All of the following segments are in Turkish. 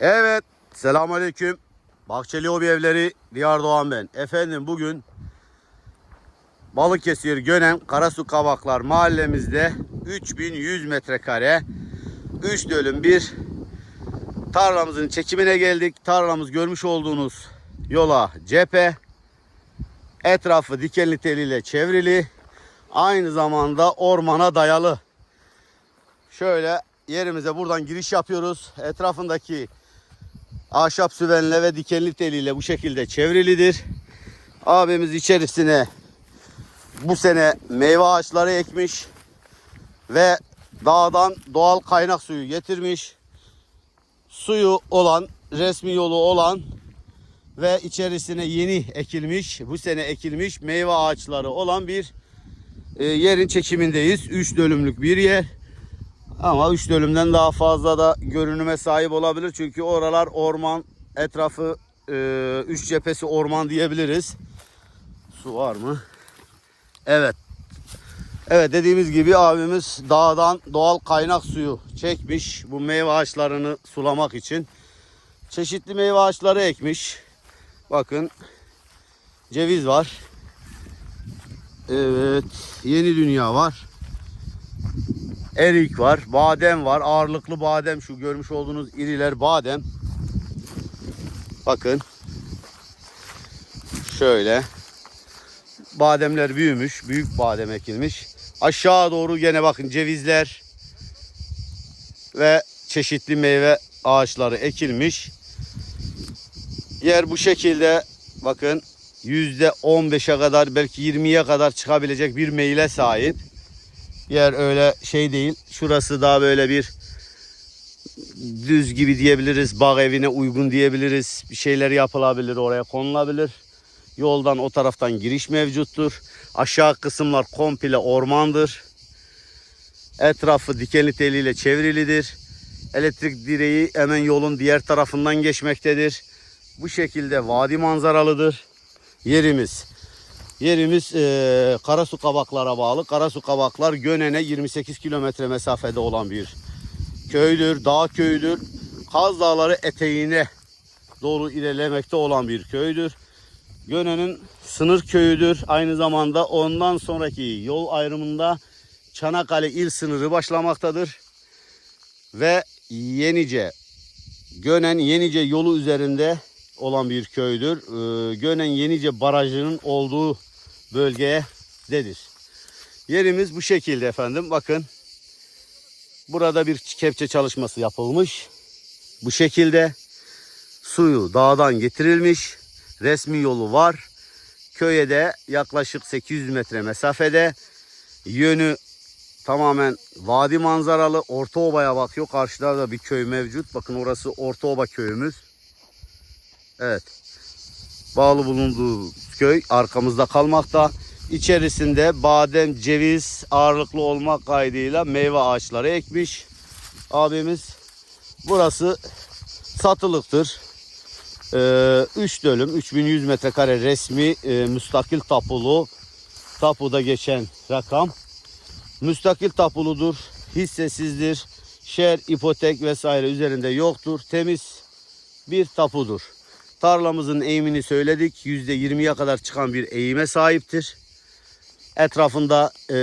Evet, selamünaleyküm. Bahçeli Hobi Evleri Diyar Doğan ben. Efendim bugün Balıkesir Gönen Karasu Kavaklar mahallemizde 3100 metrekare 3 dönüm bir tarlamızın çekimine geldik. Tarlamız görmüş olduğunuz yola cephe. Etrafı dikenli teliyle çevrili. Aynı zamanda ormana dayalı. Şöyle yerimize buradan giriş yapıyoruz. Etrafındaki ahşap süvenle ve dikenli teliyle bu şekilde çevrilidir. Abimiz içerisine bu sene meyve ağaçları ekmiş ve dağdan doğal kaynak suyu getirmiş. Suyu olan, resmi yolu olan ve içerisine yeni ekilmiş, bu sene ekilmiş meyve ağaçları olan bir e, yerin çekimindeyiz. 3 dönümlük bir yer. Ama 3 dönümden daha fazla da görünüme sahip olabilir. Çünkü oralar orman, etrafı 3 cephesi orman diyebiliriz. Su var mı? Evet. Evet dediğimiz gibi abimiz dağdan doğal kaynak suyu çekmiş. Bu meyve ağaçlarını sulamak için. Çeşitli meyve ağaçları ekmiş. Bakın ceviz var. Evet yeni dünya var. Erik var, badem var. Ağırlıklı badem şu görmüş olduğunuz iriler badem. Bakın. Şöyle. Bademler büyümüş. Büyük badem ekilmiş. Aşağı doğru gene bakın cevizler ve çeşitli meyve ağaçları ekilmiş. Yer bu şekilde bakın %15'e kadar belki 20'ye kadar çıkabilecek bir meyle sahip. Yer öyle şey değil. Şurası daha böyle bir düz gibi diyebiliriz. Bağ evine uygun diyebiliriz. Bir şeyler yapılabilir oraya konulabilir. Yoldan o taraftan giriş mevcuttur. Aşağı kısımlar komple ormandır. Etrafı dikenli teliyle çevrilidir. Elektrik direği hemen yolun diğer tarafından geçmektedir. Bu şekilde vadi manzaralıdır. Yerimiz Yerimiz e, Karasu Kabaklar'a bağlı. Karasu Kabaklar Gönen'e 28 kilometre mesafede olan bir köydür, dağ köyüdür. Kaz Dağları eteğine doğru ilerlemekte olan bir köydür. Gönen'in sınır köyüdür. Aynı zamanda ondan sonraki yol ayrımında Çanakkale il sınırı başlamaktadır. Ve Yenice, Gönen Yenice yolu üzerinde olan bir köydür. Ee, Gönen Yenice barajının olduğu bölgeye dedir. Yerimiz bu şekilde efendim. Bakın. Burada bir kepçe çalışması yapılmış. Bu şekilde suyu dağdan getirilmiş. Resmi yolu var. Köye de yaklaşık 800 metre mesafede. Yönü tamamen vadi manzaralı. Ortaoba'ya bakıyor. Karşıda da bir köy mevcut. Bakın orası Ortaoba köyümüz. Evet. Bağlı bulunduğu köy arkamızda kalmakta. İçerisinde badem, ceviz ağırlıklı olmak kaydıyla meyve ağaçları ekmiş. Abimiz burası satılıktır. 3 ee, dönüm 3100 metrekare resmi e, müstakil tapulu tapuda geçen rakam müstakil tapuludur hissesizdir şer ipotek vesaire üzerinde yoktur temiz bir tapudur Tarlamızın eğimini söyledik. %20'ye kadar çıkan bir eğime sahiptir. Etrafında e,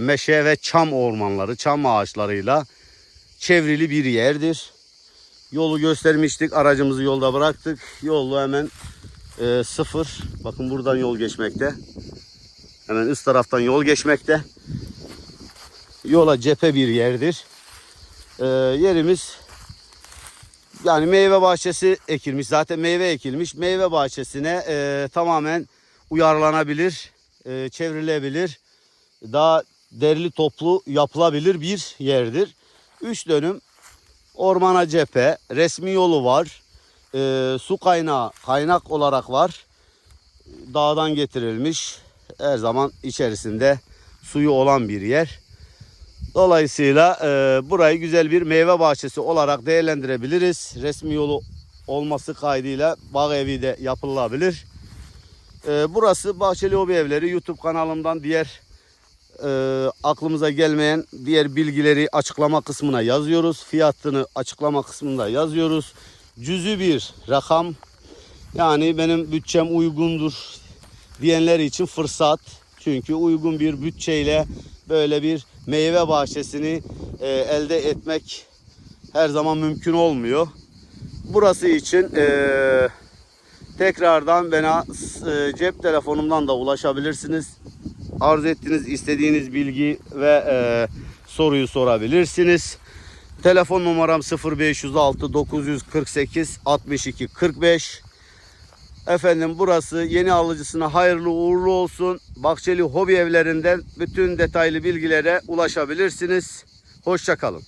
meşe ve çam ormanları, çam ağaçlarıyla çevrili bir yerdir. Yolu göstermiştik. Aracımızı yolda bıraktık. Yolu hemen e, sıfır. Bakın buradan yol geçmekte. Hemen üst taraftan yol geçmekte. Yola cephe bir yerdir. E, yerimiz yani meyve bahçesi ekilmiş. Zaten meyve ekilmiş. Meyve bahçesine e, tamamen uyarlanabilir, e, çevrilebilir. Daha derli toplu yapılabilir bir yerdir. 3 dönüm ormana cephe, resmi yolu var. E, su kaynağı kaynak olarak var. Dağdan getirilmiş. Her zaman içerisinde suyu olan bir yer. Dolayısıyla e, burayı güzel bir meyve bahçesi olarak değerlendirebiliriz. Resmi yolu olması kaydıyla bağ evi de yapılabilir. E, burası Bahçeli Hobi Evleri YouTube kanalımdan diğer e, aklımıza gelmeyen diğer bilgileri açıklama kısmına yazıyoruz. Fiyatını açıklama kısmında yazıyoruz. cüzü bir rakam. Yani benim bütçem uygundur diyenler için fırsat. Çünkü uygun bir bütçeyle böyle bir meyve bahçesini e, elde etmek her zaman mümkün olmuyor. Burası için e, tekrardan bana e, cep telefonumdan da ulaşabilirsiniz. Arz ettiğiniz istediğiniz bilgi ve e, soruyu sorabilirsiniz. Telefon numaram 0506 948 62 45. Efendim burası yeni alıcısına hayırlı uğurlu olsun. Bahçeli Hobi Evlerinden bütün detaylı bilgilere ulaşabilirsiniz. Hoşçakalın.